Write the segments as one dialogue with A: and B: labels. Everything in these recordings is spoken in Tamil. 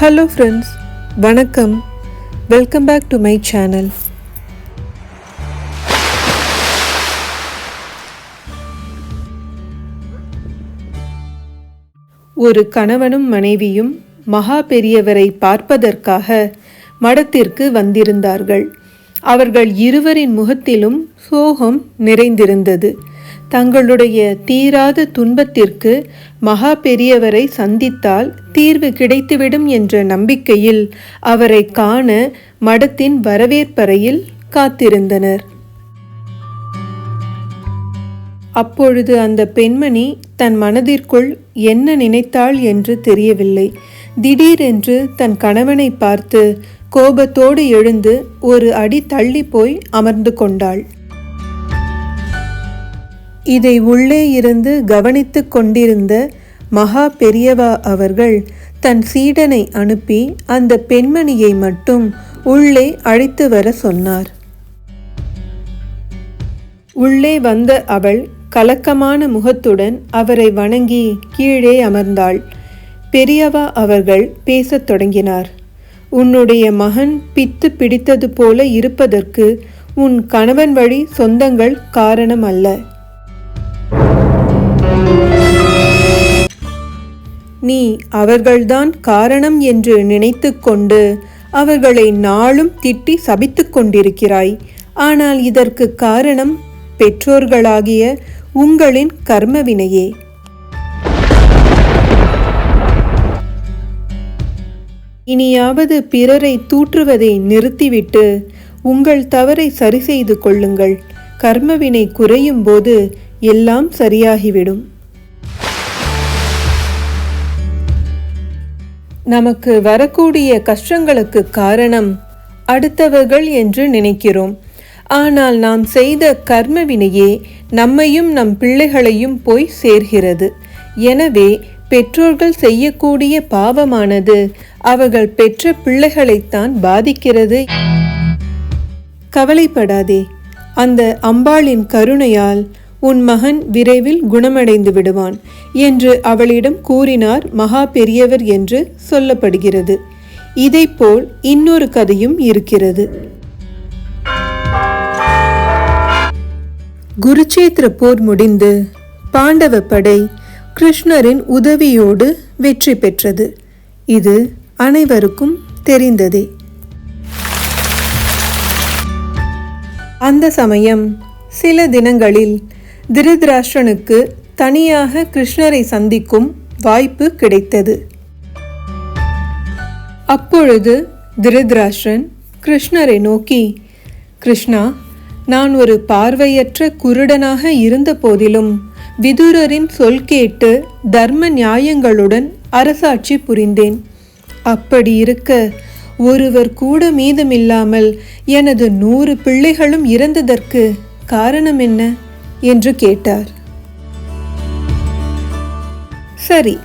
A: ஹலோ ஃப்ரெண்ட்ஸ் வணக்கம். Welcome back to my channel ஒரு கணவனும் மனைவியும் மகா பெரியவரை பார்ப்பதற்காக மடத்திற்கு வந்திருந்தார்கள். அவர்கள் இருவரின் முகத்திலும் சோகம் நிறைந்திருந்தது. தங்களுடைய தீராத துன்பத்திற்கு மகா பெரியவரை சந்தித்தால் தீர்வு கிடைத்துவிடும் என்ற நம்பிக்கையில் அவரை காண மடத்தின் வரவேற்பறையில் காத்திருந்தனர். அப்பொழுது அந்த பெண்மணி தன் மனதிற்குள் என்ன நினைத்தாள் என்று தெரியவில்லை. திடீரென்று தன் கணவனை பார்த்து கோபத்தோடு எழுந்து ஒரு அடி தள்ளி போய் அமர்ந்து கொண்டாள். இதை உள்ளே இருந்து கவனித்து கொண்டிருந்த மகா பெரியவா அவர்கள் தன் சீடனை அனுப்பி அந்த பெண்மணியை மட்டும் உள்ளே அழைத்து வர சொன்னார். உள்ளே வந்த அவள் கலக்கமான முகத்துடன் அவரை வணங்கி கீழே அமர்ந்தாள். பெரியவா அவர்கள் பேசத் தொடங்கினார். உன்னுடைய மகன் பித்து பிடித்தது போல இருப்பதற்கு உன் கணவன் வழி சொந்தங்கள் காரணம் அல்ல. நீ அவர்கள்தான் காரணம் என்று நினைத்து கொண்டு அவர்களை நாளும் திட்டி சபித்து கொண்டிருக்கிறாய் ஆனால் இதற்கு காரணம் பெற்றோர்களாகிய உங்களின் கர்மவினையே. இனியாவது பிறரை தூற்றுவதை நிறுத்திவிட்டு உங்கள் தவறை சரி செய்து கொள்ளுங்கள். கர்மவினை குறையும் போது எல்லாம் சரியாகிவிடும். நமக்கு வரக்கூடிய கஷ்டங்களுக்கு காரணம் அடுத்தவர்கள் என்று நினைக்கிறோம். ஆனால் நாம் செய்த கர்மவினையே நம்மையும் நம் பிள்ளைகளையும் போய் சேர்கிறது. எனவே பெற்றோர்கள் செய்யக்கூடிய பாவமானது அவர்கள் பெற்ற பிள்ளைகளைத்தான் பாதிக்கிறது. கவலைப்படாதே. அந்த அம்பாளின் கருணையால் உன் மகன் விரைவில் குணமடைந்து விடுவான் என்று அவளிடம் கூறினார் மகா பெரியவர் என்று சொல்லப்படுகிறது. இதைப்போல் இன்னொரு கதையும் இருக்கிறது. குருச்சேத்திர போர் முடிந்து பாண்டவ படை கிருஷ்ணரின் உதவியோடு வெற்றி பெற்றது. இது அனைவருக்கும் தெரிந்ததே. அந்த சமயம் சில தினங்களில் திருதராஷ்டிரனுக்கு தனியாக கிருஷ்ணரை சந்திக்கும் வாய்ப்பு கிடைத்தது. அப்பொழுது திருதராஷ்டிரன் கிருஷ்ணரை நோக்கி கிருஷ்ணா நான் ஒரு பார்வையற்ற குருடனாக இருந்த போதிலும் விதுரரின் சொல் கேட்டு தர்ம நியாயங்களுடன் அரசாட்சி புரிந்தேன். அப்படி இருக்க ஒருவர் கூட மீதமில்லாமல் எனது நூறு பிள்ளைகளும் இறந்ததற்கு காரணம் என்ன? என்று கேட்டார். சரி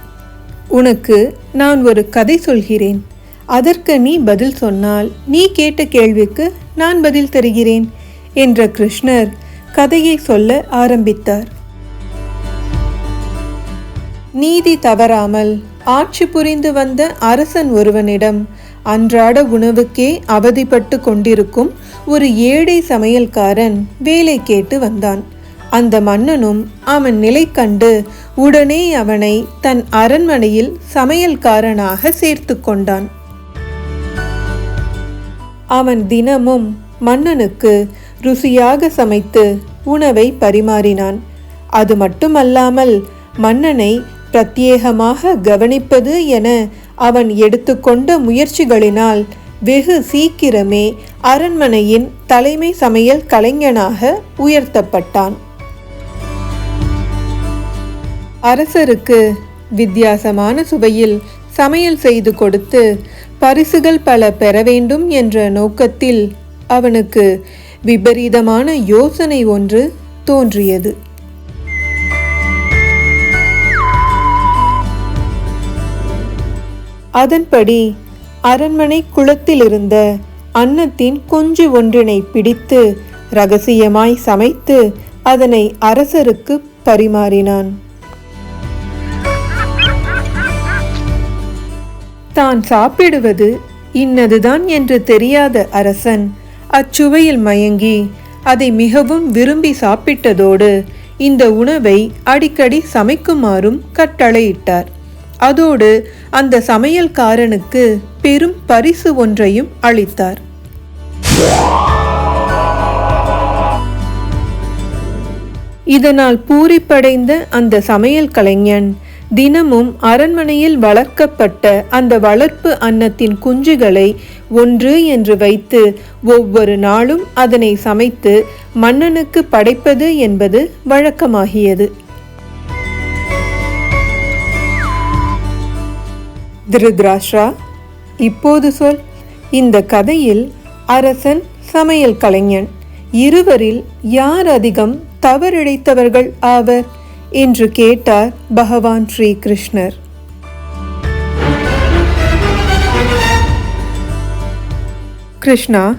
A: உனக்கு நான் ஒரு கதை சொல்கிறேன். அதற்கு நீ பதில் சொன்னால் நீ கேட்ட கேள்விக்கு நான் பதில் தருகிறேன் என்ற கிருஷ்ணர் கதையை சொல்ல ஆரம்பித்தார். நீதி தவறாமல் ஆட்சி புரிந்து வந்த அரசன் ஒருவனிடம் அன்றாட உணவுக்கே அவதிப்பட்டு கொண்டிருக்கும் ஒரு ஏழை சமையல்காரன் வேலை கேட்டு வந்தான். அந்த மன்னனும் அவன் நிலை கண்டு உடனே அவனை தன் அரண்மனையில் சமையல்காரனாக சேர்த்து கொண்டான். அவன் தினமும் மன்னனுக்கு ருசியாக சமைத்து உணவை பரிமாறினான். அது மட்டுமல்லாமல் மன்னனை பிரத்யேகமாக கவனிப்பது என அவன் எடுத்துக்கொண்ட முயற்சிகளினால் வெகு சீக்கிரமே அரண்மனையின் தலைமை சமையல் கலைஞனாக உயர்த்தப்பட்டான். அரசருக்கு வித்தியாசமான சுவையில் சமையல் செய்து கொடுத்து பரிசுகள் பல பெற வேண்டும் என்ற நோக்கத்தில் அவனுக்கு விபரீதமான யோசனை ஒன்று தோன்றியது. அதன்படி அரண்மனை குளத்திலிருந்த அன்னத்தின் கொஞ்சு ஒன்றினை பிடித்து ரகசியமாய் சமைத்து அதனை அரசருக்கு பரிமாறினான். தான் சாப்பிடுவது இன்னதுதான் என்று தெரியாத அரசன் அச்சுவையில் மயங்கி அதை மிகவும் விரும்பி சாப்பிட்டதோடு இந்த உணவை அடிக்கடி சமைக்குமாறும் கட்டளையிட்டார். அதோடு அந்த சமையல்காரனுக்கு பெரும் பரிசு ஒன்றையும் அளித்தார். இதனால் பூரிப்படைந்த அந்த சமையல் கலைஞன் தினமும் அரண்மனையில் வளர்க்கப்பட்ட அந்த வளர்ப்பு அன்னத்தின் குஞ்சுகளை ஒன்று என்று வைத்து ஒவ்வொரு நாளும் அதனை சமைத்து மன்னனுக்கு படைப்பது என்பது வழக்கமாகியது. திருத்ராஷ்ரா இப்போது சொல். இந்த கதையில் அரசன் சமையல் கலைஞன். இருவரில் யார் அதிகம் தவறிழைத்தவர்கள் ஆவர்? என்று கேட்டார் பகவான் ஸ்ரீ கிருஷ்ணர் கிருஷ்ணா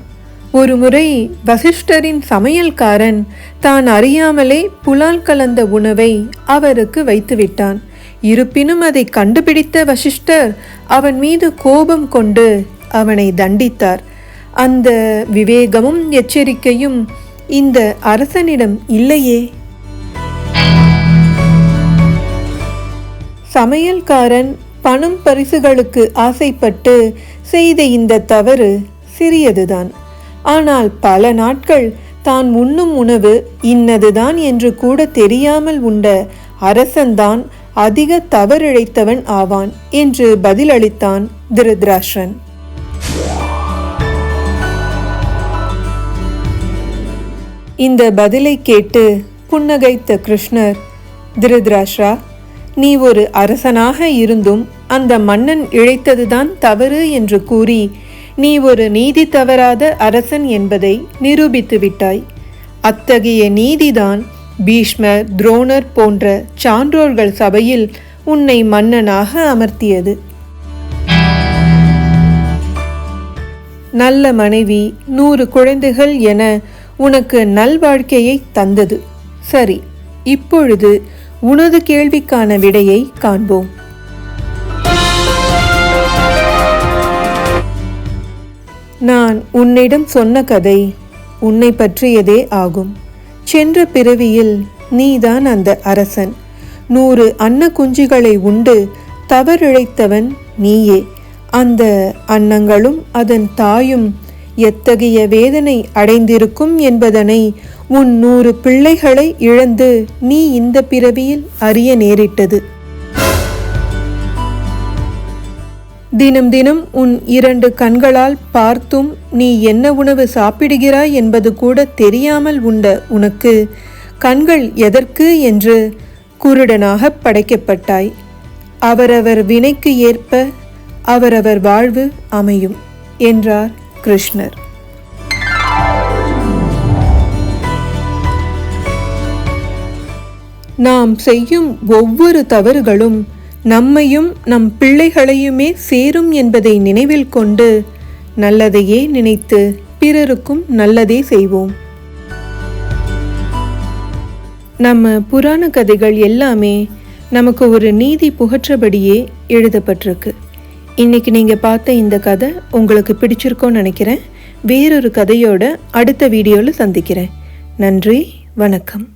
A: ஒரு முறை வசிஷ்டரின் சமையல்காரன் தான் அறியாமலே புலால் கலந்த உணவை அவருக்கு வைத்துவிட்டான். இருப்பினும் அதை கண்டுபிடித்த வசிஷ்டர் அவன் மீது கோபம் கொண்டு அவனை தண்டித்தார். அந்த விவேகமும் எச்சரிக்கையும் இந்த அரசனிடம் இல்லையே சமையல்காரன் பணம் பரிசுகளுக்கு ஆசைப்பட்டு செய்த இந்த தவறு சிறியதுதான். ஆனால் பல நாட்கள் தான் உண்ணும் உணவு இன்னதுதான் என்று கூட தெரியாமல் உண்ட அரசன்தான் அதிக தவறிழைத்தவன் ஆவான் என்று பதிலளித்தான் திருத்ராஷ்டிரன் இந்த பதிலை கேட்டு புன்னகைத்த கிருஷ்ணர் திருத்ராஷ்ரா நீ ஒரு அரசனாக இருந்தும் அந்த மன்னன் இழைத்ததுதான் தவறு என்று கூறி நீ ஒரு நீதி தவறாத அரசன் என்பதை நிரூபித்து விட்டாய். அத்தகைய நீதிதான் பீஷ்மர் துரோணர் போன்ற சான்றோர்கள் சபையில் உன்னை மன்னனாக அமர்த்தியது. நல்ல மனைவி நூறு குழந்தைகள் என உனக்கு நல்வாழ்க்கையை தந்தது. சரி இப்பொழுது உனது கேள்விக்கான விடையை காண்போம். நான் உன்னிடம் சொன்ன கதை உன்னை பற்றியதே ஆகும். சென்ற பிறவியில் நீதான் அந்த அரசன். நூறு அன்ன குஞ்சுகளை உண்டு தவறிழைத்தவன் நீயே. அந்த அன்னங்களும் அதன் தாயும் எத்தகைய வேதனை அடைந்திருக்கும் என்பதனை உன் நூறு பிள்ளைகளை இழந்து நீ இந்த பிறவியில் அறிய நேரிட்டது. தினம் தினம் உன் இரண்டு கண்களால் பார்த்தும் நீ என்ன உணவு சாப்பிடுகிறாய் என்பது கூட தெரியாமல் உண்ட உனக்கு கண்கள் எதற்கு என்று குருடனாக படைக்கப்பட்டாய். அவரவர் வினைக்கு ஏற்ப அவரவர் வாழ்வு அமையும் என்றார் கிருஷ்ணர். நாம் செய்யும் ஒவ்வொரு தவறுகளும் நம்மையும் நம் பிள்ளைகளையுமே சேரும் என்பதை நினைவில் கொண்டு நல்லதையே நினைத்து பிறருக்கும் நல்லதே செய்வோம். நம்ம புராண கதைகள் எல்லாமே நமக்கு ஒரு நீதி புகற்றபடியே எழுதப்பட்டிருக்கு. இன்னைக்கு நீங்கள் பார்த்த இந்த கதை உங்களுக்கு பிடிச்சிருக்கோன்னு நினைக்கிறேன். வேறொரு கதையோட அடுத்த வீடியோவில் சந்திக்கிறேன். நன்றி வணக்கம்.